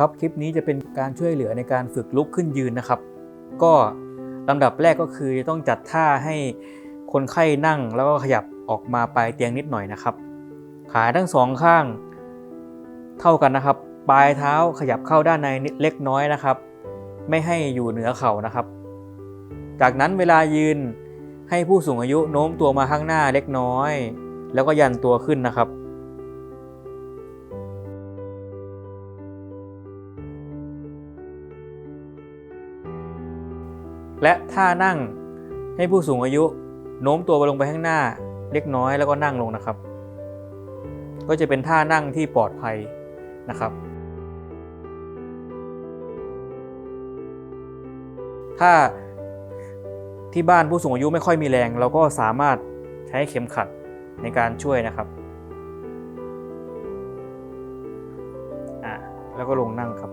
ครับ คลิปนี้จะเป็นการช่วยเหลือในการฝึกลุกขึ้นยืนนะครับ ก็ลำดับแรกก็คือต้องจัดท่าให้คนไข้นั่งแล้วก็ขยับออกมาปลายเตียงนิดหน่อยนะครับ ขาทั้งสองข้างเท่ากันนะครับ ปลายเท้าขยับเข้าด้านในนิดเล็กน้อยนะครับ ไม่ให้อยู่เหนือเข่านะครับ จากนั้นเวลายืนให้ผู้สูงอายุโน้มตัวมาข้างหน้าเล็กน้อย แล้วก็ยันตัวขึ้นนะครับ และท่านั่งให้ผู้สูงอายุโน้มตัวไปลงไปข้างหน้าเล็กน้อยแล้วก็นั่งลงนะครับ ก็จะเป็นท่านั่งที่ปลอดภัยนะครับถ้าที่บ้านผู้สูงอายุไม่ค่อยมีแรง เราก็สามารถใช้เข็มขัดในการช่วยนะครับอ่าแล้วก็ลงนั่งครับ